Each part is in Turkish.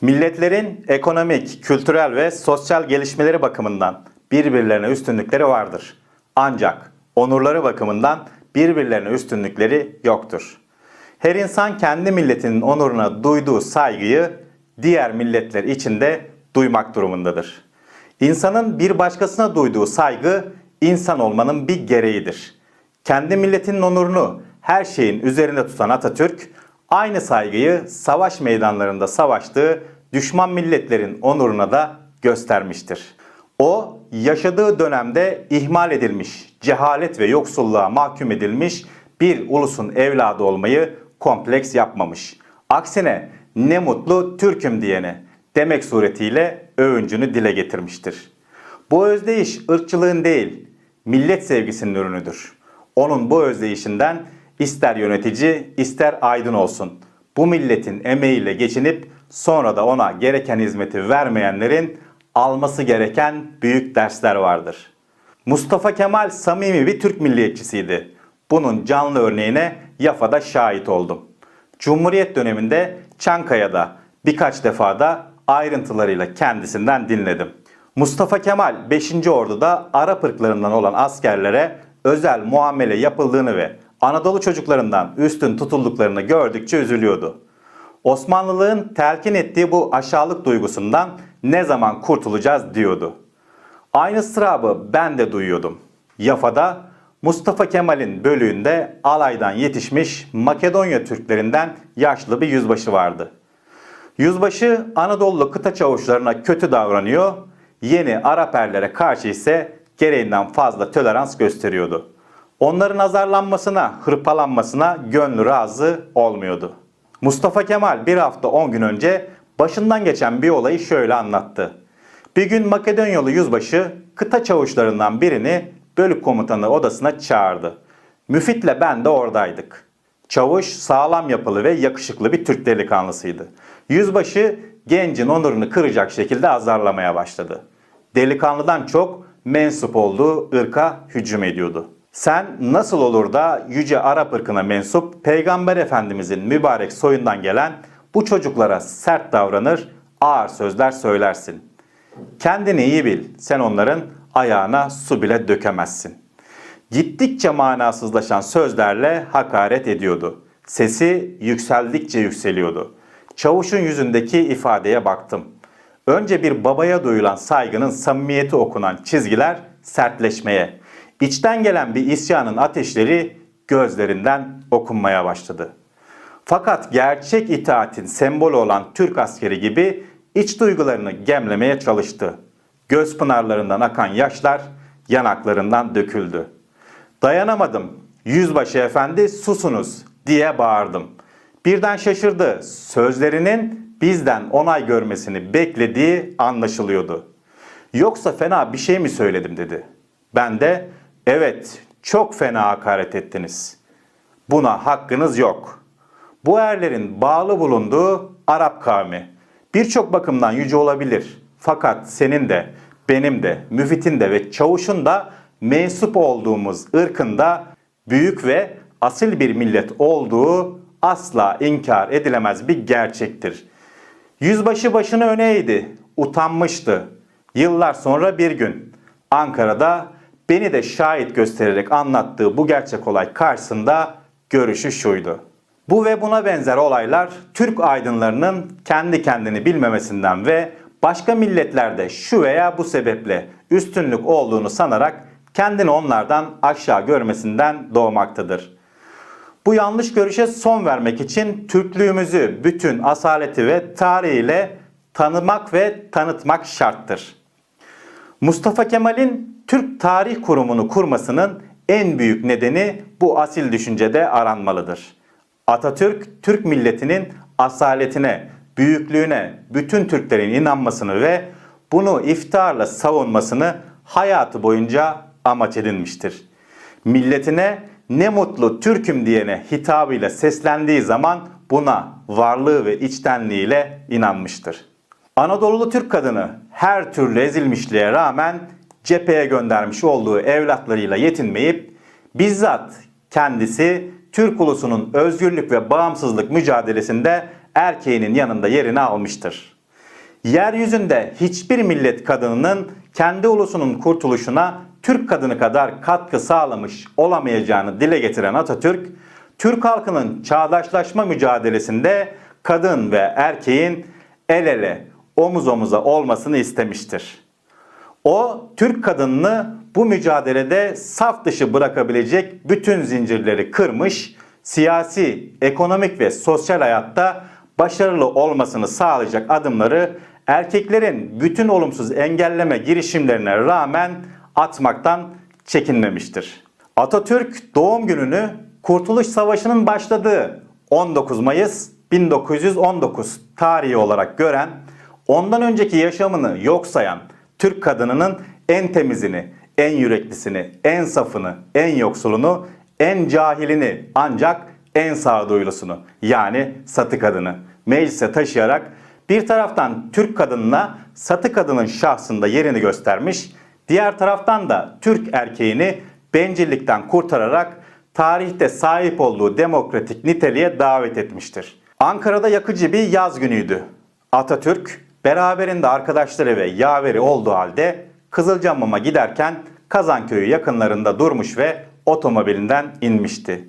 Milletlerin ekonomik, kültürel ve sosyal gelişmeleri bakımından birbirlerine üstünlükleri vardır. Ancak onurları bakımından birbirlerine üstünlükleri yoktur. Her insan kendi milletinin onuruna duyduğu saygıyı diğer milletler için de duymak durumundadır. İnsanın bir başkasına duyduğu saygı insan olmanın bir gereğidir. Kendi milletinin onurunu her şeyin üzerinde tutan Atatürk, aynı saygıyı savaş meydanlarında savaştığı düşman milletlerin onuruna da göstermiştir. O, yaşadığı dönemde ihmal edilmiş, cehalet ve yoksulluğa mahkum edilmiş bir ulusun evladı olmayı kompleks yapmamış. Aksine ne mutlu Türk'üm diyene demek suretiyle övüncünü dile getirmiştir. Bu özdeyiş ırkçılığın değil, millet sevgisinin ürünüdür. Onun bu özdeyişinden ister yönetici ister aydın olsun. Bu milletin emeğiyle geçinip sonra da ona gereken hizmeti vermeyenlerin alması gereken büyük dersler vardır. Mustafa Kemal samimi bir Türk milliyetçisiydi. Bunun canlı örneğine Yafa'da şahit oldum. Cumhuriyet döneminde Çankaya'da birkaç defa da ayrıntılarıyla kendisinden dinledim. Mustafa Kemal 5. Ordu'da Arap ırklarından olan askerlere özel muamele yapıldığını ve Anadolu çocuklarından üstün tutulduklarını gördükçe üzülüyordu. Osmanlılığın telkin ettiği bu aşağılık duygusundan ne zaman kurtulacağız diyordu. Aynı sırabı ben de duyuyordum. Yafa'da Mustafa Kemal'in bölüğünde alaydan yetişmiş Makedonya Türklerinden yaşlı bir yüzbaşı vardı. Yüzbaşı Anadolu kıta çavuşlarına kötü davranıyor, yeni Arap erlere karşı ise gereğinden fazla tolerans gösteriyordu. Onların azarlanmasına, hırpalanmasına gönlü razı olmuyordu. Mustafa Kemal bir hafta 10 gün önce başından geçen bir olayı şöyle anlattı. Bir gün Makedonyalı yüzbaşı kıta çavuşlarından birini bölük komutanı odasına çağırdı. Müfit'le ben de oradaydık. Çavuş sağlam yapılı ve yakışıklı bir Türk delikanlısıydı. Yüzbaşı gencin onurunu kıracak şekilde azarlamaya başladı. Delikanlıdan çok mensup olduğu ırka hücum ediyordu. Sen nasıl olur da yüce Arap ırkına mensup Peygamber Efendimizin mübarek soyundan gelen bu çocuklara sert davranır, ağır sözler söylersin. Kendini iyi bil, sen onların ayağına su bile dökemezsin. Gittikçe manasızlaşan sözlerle hakaret ediyordu. Sesi yükseldikçe yükseliyordu. Çavuşun yüzündeki ifadeye baktım. Önce bir babaya duyulan saygının samimiyeti okunan çizgiler sertleşmeye, içten gelen bir isyanın ateşleri gözlerinden okunmaya başladı. Fakat gerçek itaatin sembolü olan Türk askeri gibi iç duygularını gemlemeye çalıştı. Göz pınarlarından akan yaşlar yanaklarından döküldü. Dayanamadım. Yüzbaşı efendi susunuz diye bağırdım. Birden şaşırdı. Sözlerinin bizden onay görmesini beklediği anlaşılıyordu. Yoksa fena bir şey mi söyledim dedi. Ben de evet çok fena hakaret ettiniz. Buna hakkınız yok. Bu erlerin bağlı bulunduğu Arap kavmi birçok bakımdan yüce olabilir. Fakat senin de, benim de, müfitin de ve çavuşun da mensup olduğumuz ırkında büyük ve asil bir millet olduğu asla inkar edilemez bir gerçektir. Yüzbaşı başını öne eğdi, utanmıştı. Yıllar sonra bir gün Ankara'da beni de şahit göstererek anlattığı bu gerçek olay karşısında görüşü şuydu. Bu ve buna benzer olaylar Türk aydınlarının kendi kendini bilmemesinden ve başka milletlerde şu veya bu sebeple üstünlük olduğunu sanarak kendini onlardan aşağı görmesinden doğmaktadır. Bu yanlış görüşe son vermek için Türklüğümüzü bütün asaleti ve tarihiyle tanımak ve tanıtmak şarttır. Mustafa Kemal'in Türk Tarih Kurumu'nu kurmasının en büyük nedeni bu asil düşüncede aranmalıdır. Atatürk, Türk milletinin asaletine, büyüklüğüne bütün Türklerin inanmasını ve bunu iftiharla savunmasını hayatı boyunca amaç edinmiştir. Milletine ne mutlu Türk'üm diyene hitabıyla seslendiği zaman buna varlığı ve içtenliğiyle inanmıştır. Anadolu'lu Türk kadını her türlü ezilmişliğe rağmen cepheye göndermiş olduğu evlatlarıyla yetinmeyip bizzat kendisi Türk ulusunun özgürlük ve bağımsızlık mücadelesinde erkeğinin yanında yerini almıştır. Yeryüzünde hiçbir millet kadınının kendi ulusunun kurtuluşuna Türk kadını kadar katkı sağlamış olamayacağını dile getiren Atatürk, Türk halkının çağdaşlaşma mücadelesinde kadın ve erkeğin el ele, omuz omuza olmasını istemiştir. O Türk kadınını bu mücadelede saf dışı bırakabilecek bütün zincirleri kırmış, siyasi, ekonomik ve sosyal hayatta başarılı olmasını sağlayacak adımları erkeklerin bütün olumsuz engelleme girişimlerine rağmen atmaktan çekinmemiştir. Atatürk doğum gününü Kurtuluş Savaşı'nın başladığı 19 Mayıs 1919 tarihi olarak gören, ondan önceki yaşamını yok sayan Türk kadınının en temizini, en yüreklisini, en safını, en yoksulunu, en cahilini ancak en sağduyulusunu yani satı kadını meclise taşıyarak bir taraftan Türk kadınına satı kadının şahsında yerini göstermiş, diğer taraftan da Türk erkeğini bencillikten kurtararak tarihte sahip olduğu demokratik niteliğe davet etmiştir. Ankara'da yakıcı bir yaz günüydü. Atatürk beraberinde arkadaşları ve yaveri olduğu halde Kızılcamam'a giderken Kazanköy'ü yakınlarında durmuş ve otomobilinden inmişti.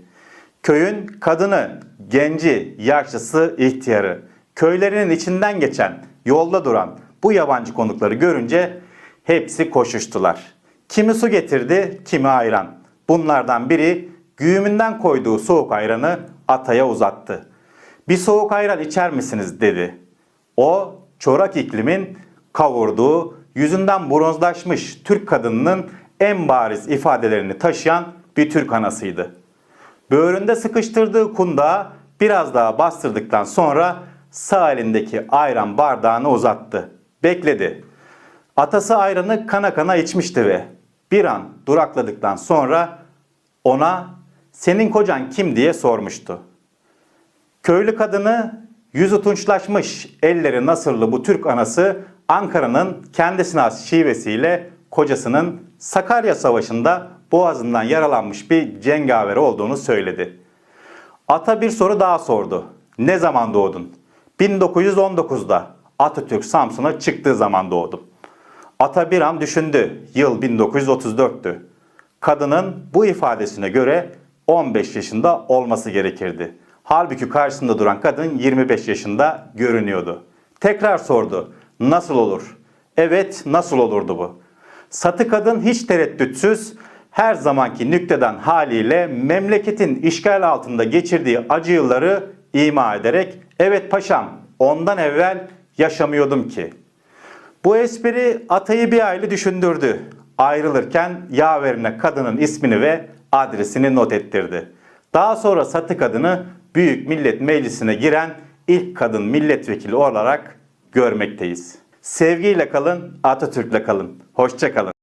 Köyün kadını, genci, yaşlısı, ihtiyarı, köylerinin içinden geçen, yolda duran bu yabancı konukları görünce hepsi koşuştular. Kimi su getirdi, kimi ayran. Bunlardan biri güğümünden koyduğu soğuk ayranı ataya uzattı. Bir soğuk ayran içer misiniz dedi. O çorak iklimin kavurduğu, yüzünden bronzlaşmış Türk kadınının en bariz ifadelerini taşıyan bir Türk anasıydı. Böğründe sıkıştırdığı kundağı biraz daha bastırdıktan sonra sağ elindeki ayran bardağını uzattı. Bekledi. Atası ayranı kana kana içmişti ve bir an durakladıktan sonra ona senin kocan kim diye sormuştu. Köylü kadını yüzü tunçlaşmış, elleri nasırlı bu Türk anası Ankara'nın kendisine has şivesiyle kocasının Sakarya Savaşı'nda boğazından yaralanmış bir cengaver olduğunu söyledi. Ata bir soru daha sordu. Ne zaman doğdun? 1919'da Atatürk Samsun'a çıktığı zaman doğdum. Ata bir an düşündü. Yıl 1934'tü. Kadının bu ifadesine göre 15 yaşında olması gerekirdi. Halbuki karşısında duran kadın 25 yaşında görünüyordu. Tekrar sordu. Nasıl olur? Evet, nasıl olurdu bu? Satı kadın hiç tereddütsüz her zamanki nükteden haliyle memleketin işgal altında geçirdiği acı yılları ima ederek evet paşam ondan evvel yaşamıyordum ki. Bu espri Atay'ı bir aylı düşündürdü. Ayrılırken yaverine kadının ismini ve adresini not ettirdi. Daha sonra Satı kadını Büyük Millet Meclisi'ne giren ilk kadın milletvekili olarak görmekteyiz. Sevgiyle kalın, Atatürk'le kalın. Hoşça kalın.